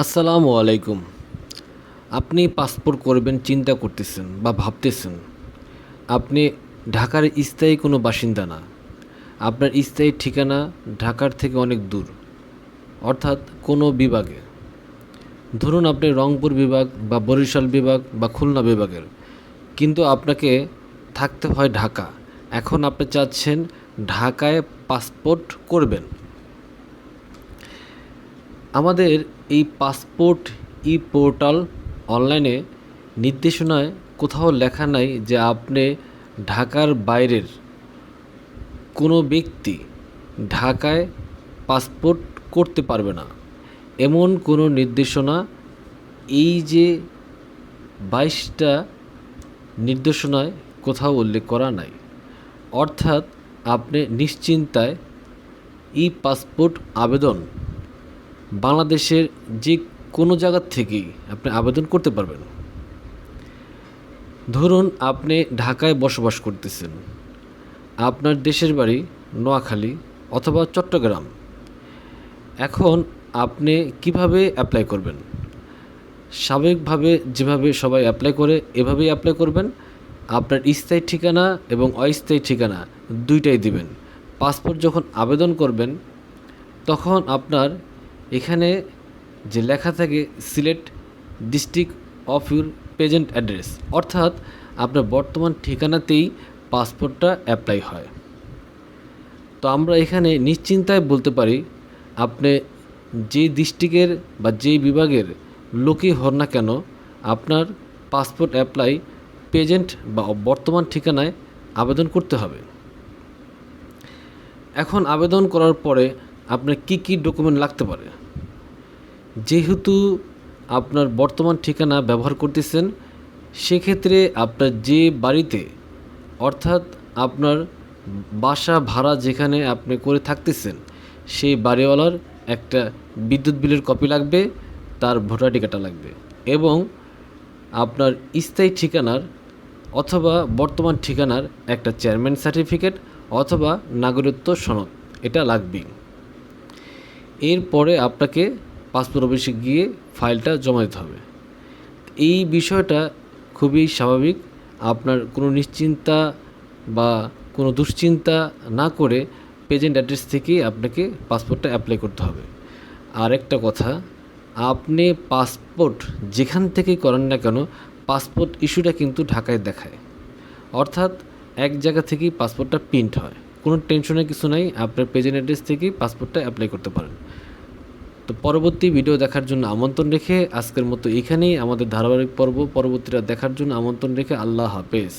আসসালামু আলাইকুম। আপনি পাসপোর্ট করবেন, চিন্তা করতেছেন বা ভাবতেছেন, আপনি ঢাকার স্থায়ী কোনো বাসিন্দা না। আপনার স্থায়ী ঠিকানা ঢাকার থেকে অনেক দূর, অর্থাৎ কোনো বিভাগে। ধরুন আপনি রংপুর বিভাগ বা বরিশাল বিভাগ বা খুলনা বিভাগের, কিন্তু আপনাকে থাকতে হয় ঢাকা। এখন আপনি চাচ্ছেন ঢাকায় পাসপোর্ট করবেন। আমাদের এই পাসপোর্ট ই পোর্টাল অনলাইনে নির্দেশনায় কোথাও লেখা নাই যে আপনি ঢাকার বাইরের কোনো ব্যক্তি ঢাকায় পাসপোর্ট করতে পারবে না। এমন কোনো নির্দেশনা এই যে বাইশটা নির্দেশনায় কোথাও উল্লেখ করা নাই। অর্থাৎ আপনি নিশ্চিন্তায় ই পাসপোর্ট আবেদন বাংলাদেশের যে কোনো জায়গার থেকেই আপনি আবেদন করতে পারবেন। ধরুন আপনি ঢাকায় বসবাস করতেছেন। আপনার দেশের বাড়ি নোয়াখালী অথবা চট্টগ্রাম। এখন আপনি কীভাবে অ্যাপ্লাই করবেন? স্বাভাবিকভাবে যেভাবে সবাই অ্যাপ্লাই করে, এভাবেই অ্যাপ্লাই করবেন। আপনার স্থায়ী ঠিকানা এবং অস্থায়ী ঠিকানা দুইটাই দিবেন। পাসপোর্ট যখন আবেদন করবেন, তখন আপনার এখানে যে লেখা থাকে, Sylhet district of your present address অর্থাৎ আপনার বর্তমান ঠিকানাতেই পাসপোর্টটা অ্যাপ্লাই হয়। তো আমরা এখানে নিশ্চিন্তায় বলতে পারি, আপনি যে ডিস্ট্রিক্টের বা যেই বিভাগের লোকই হন না কেন, আপনার পাসপোর্ট অ্যাপ্লাই প্রেজেন্ট বা বর্তমান ঠিকানায় আবেদন করতে হবে। এখন আবেদন করার পরে আপনার কি কি ডকুমেন্ট লাগতে পারে? যেহেতু আপনার বর্তমান ঠিকানা ব্যবহার করতেছেন, সেক্ষেত্রে আপনার যে বাড়িতে, অর্থাৎ আপনার বাসা ভাড়া যেখানে আপনি করে থাকতেছেন, সেই বাড়িওয়ালার একটা বিদ্যুৎ বিলের কপি লাগবে, তার ভোটার টিকাটা লাগবে এবং আপনার স্থায়ী ঠিকানার অথবা বর্তমান ঠিকানার একটা চেয়ারম্যান সার্টিফিকেট অথবা নাগরিকত্ব সনদ, এটা লাগবেই। এরপরে আপনাকে পাসপোর্ট অফিসে গিয়ে ফাইলটা জমা দিতে হবে। এই বিষয়টা খুবই স্বাভাবিক। আপনার কোনো নিশ্চিন্তা বা কোনো দুশ্চিন্তা না করে প্রেজেন্ট অ্যাড্রেস থেকেই আপনাকে পাসপোর্টটা অ্যাপ্লাই করতে হবে। আর একটা কথা, আপনি পাসপোর্ট যেখান থেকেই করেন না কেন, পাসপোর্ট ইস্যুটা কিন্তু ঢাকায় দেখায়। অর্থাৎ এক জায়গা থেকেই পাসপোর্টটা প্রিন্ট হয়। কোনো টেনশনের কিছু নাই, আপনার প্রেজেন্ট অ্যাড্রেস থেকেই পাসপোর্টটা অ্যাপ্লাই করতে পারেন। তো পরবর্তী ভিডিও দেখার জন্য আমন্ত্রণ রেখে আজকের মতো এখানেই আমাদের ধারাবাহিক পর্ব পরবর্তীটা দেখার জন্য আমন্ত্রণ রেখে আল্লাহ হাফেজ।